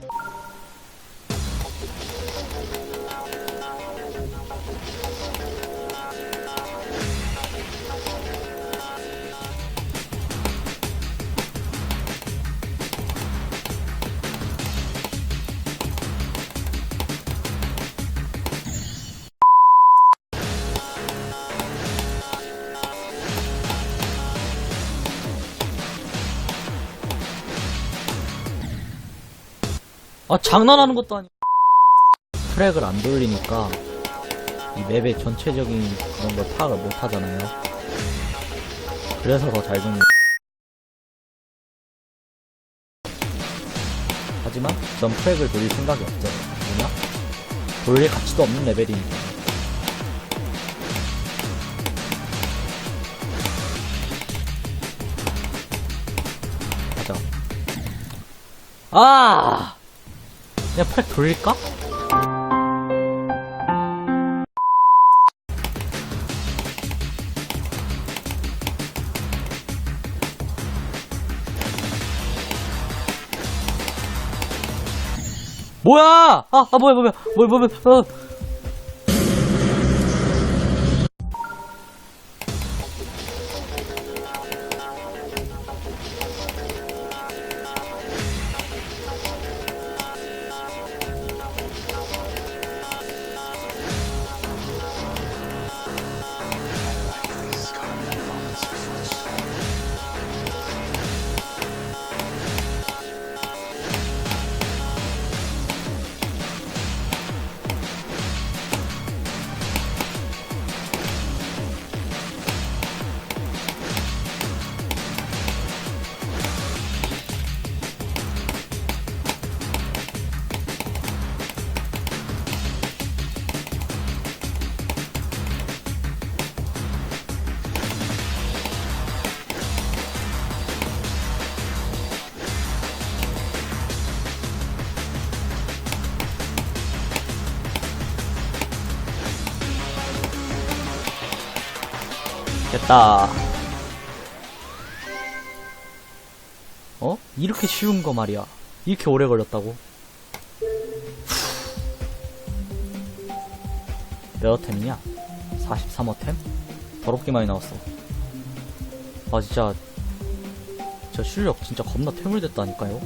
you 아 장난하는 것도 아니고. 트랙을 안 돌리니까 이 맵의 전체적인 그런 걸 파악을 못 하잖아요. 그래서 더 잘 죽는 하지만 전 트랙을 돌릴 생각이 없죠. 뭐냐? 돌릴 가치도 없는 레벨이니까. 아 그냥 트랙 돌릴까? 뭐야! 아, 아, 뭐야, 뭐야, 뭐야, 뭐야, 뭐야, 어. 됐다. 어? 이렇게 쉬운 거 말이야. 이렇게 오래 걸렸다고? 몇 어템이냐? 43어템? 더럽게 많이 나왔어. 아, 진짜. 저 실력 진짜 겁나 퇴물됐다니까요?